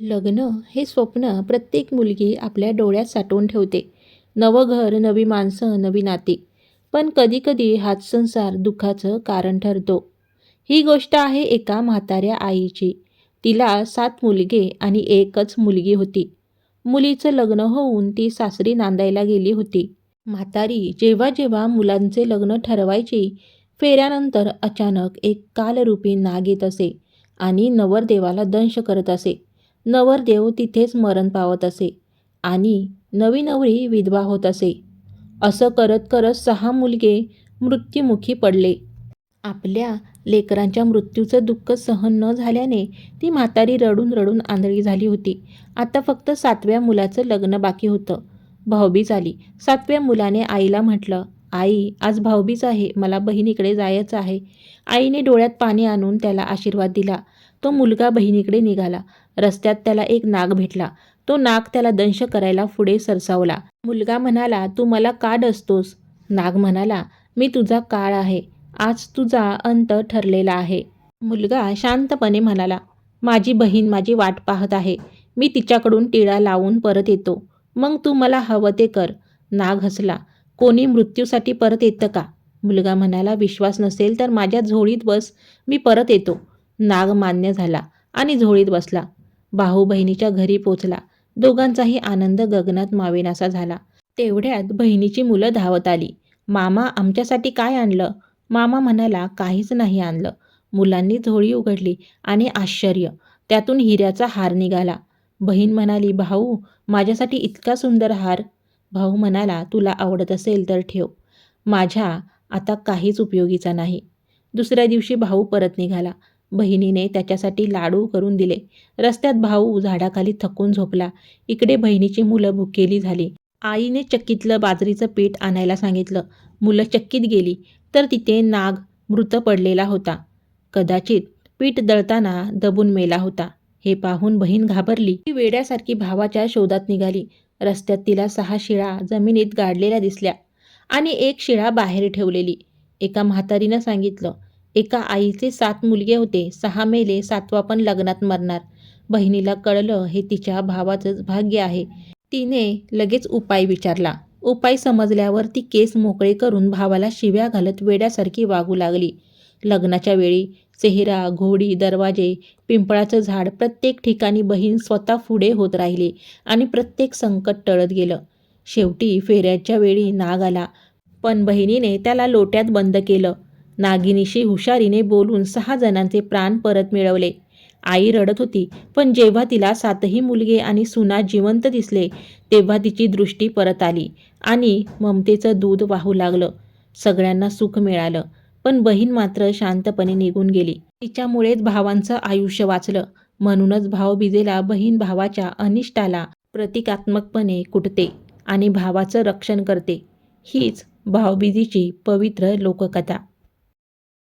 लग्न हे स्वप्न प्रत्येक मुलगी आपल्या डोळ्यात साठवून ठेवते. नवं घर नवी माणसं नवी नाती. पण कधीकधी हाच संसार दुःखाचं कारण ठरतो. ही गोष्ट आहे एका म्हाताऱ्या आईची. तिला सात मुलगे आणि एकच मुलगी होती. मुलीचं लग्न होऊन ती सासरी नांदायला गेली होती. म्हातारी जेव्हा जेव्हा मुलांचे लग्न ठरवायची फेऱ्यानंतर अचानक एक कालरूपी नाग येत असे आणि नवरदेवाला दंश करत असे. नवरदेव तिथेच मरण पावत असे आणि नवी नवरी विधवा होत असे. असं करत करत सहा मुलगे मृत्युमुखी पडले. आपल्या लेकरांच्या मृत्यूचं दुःख सहन न झाल्याने ती म्हातारी रडून रडून आंधळी झाली होती. आता फक्त सातव्या मुलाचं लग्न बाकी होतं. भाऊबीज आली. सातव्या मुलाने आईला म्हटलं आई आज भाऊबीज आहे मला बहिणीकडे जायचं आहे. आईने डोळ्यात पाणी आणून त्याला आशीर्वाद दिला. तो मुलगा बहिणीकडे निघाला. रस्त्यात त्याला एक नाग भेटला. तो नाग त्याला दंश करायला पुढे सरसावला. मुलगा म्हणाला तू मला का डसतोस? नाग म्हणाला मी तुझा काळ आहे. आज तुझा अंत ठरलेला आहे. मुलगा शांतपणे म्हणाला माझी बहीण माझी वाट पाहत आहे. मी तिच्याकडून टिळा लावून परत येतो. मग तू मला हवं ते कर. नाग हसला. कोणी मृत्यूसाठी परत येतं का? मुलगा म्हणाला विश्वास नसेल तर माझ्या झोळीत बस मी परत येतो. नाग मान्य झाला आणि झोळीत बसला. भाऊ बहिणीच्या घरी पोचला. दोघांचाही आनंद गगनात मावेनासा झाला. तेवढ्यात बहिणीची मुलं धावत आली. मामा आमच्यासाठी काय आणलं? मामा म्हणाला काहीच नाही आणलं. मुलांनी झोळी उघडली आणि आश्चर्य. त्यातून हिऱ्याचा हार निघाला. बहीण म्हणाली भाऊ माझ्यासाठी इतका सुंदर हार भाऊ म्हणाला तुला आवडत असेल तर ठेव. माझ्या आता काहीच उपयोगीचा नाही. दुसऱ्या दिवशी भाऊ परत निघाला. बहिणीने त्याच्यासाठी लाडू करून दिले. रस्त्यात भाऊ झाडाखाली थकून झोपला. इकडे बहिणीची मुलं भुकेली झाली. आईने चक्कीतलं बाजरीचं पीठ आणायला सांगितलं. मुलं चक्कीत गेली. तर तिथे नाग मृत पडलेला होता. कदाचित पीठ दळताना दबून मेला होता. हे पाहून बहीण घाबरली. ती वेड्यासारखी भावाच्या शोधात निघाली. रस्त्यात तिला सहा शिळा जमिनीत गाडलेल्या दिसल्या आणि एक शिळा बाहेर ठेवलेली. एका म्हातारीनं सांगितलं एका आईचे सात मुलगे होते सहा मेले सातवा पण लग्नात मरणार. बहिणीला कळलं हे तिच्या भावाचंच भाग्य आहे. तिने लगेच उपाय विचारला. उपाय समजल्यावर ती केस मोकळे करून भावाला शिव्या घालत वेड्यासारखी वागू लागली. लग्नाच्या वेळी चेहरा घोडी दरवाजे पिंपळाचं झाड प्रत्येक ठिकाणी बहीण स्वतः पुढे होत राहिली आणि प्रत्येक संकट टळत गेलं. शेवटी फेऱ्याच्या वेळी नाग आला पण बहिणीने त्याला लोट्यात बंद केलं. नागिनीशी हुशारीने बोलून सहा जणांचे प्राण परत मिळवले. आई रडत होती पण जेव्हा तिला सातही मुलगे आणि सुना जिवंत दिसले तेव्हा तिची दृष्टी परत आली आणि ममतेचं दूध वाहू लागलं. सगळ्यांना सुख मिळालं. पण बहीण मात्र शांतपणे निघून गेली. तिच्यामुळेच भावांचं आयुष्य वाचलं. म्हणूनच भावबीजेला बहीण भावाच्या अनिष्टाला प्रतिकात्मकपणे कुटते आणि भावाचं रक्षण करते. हीच भावबीजीची पवित्र लोककथा.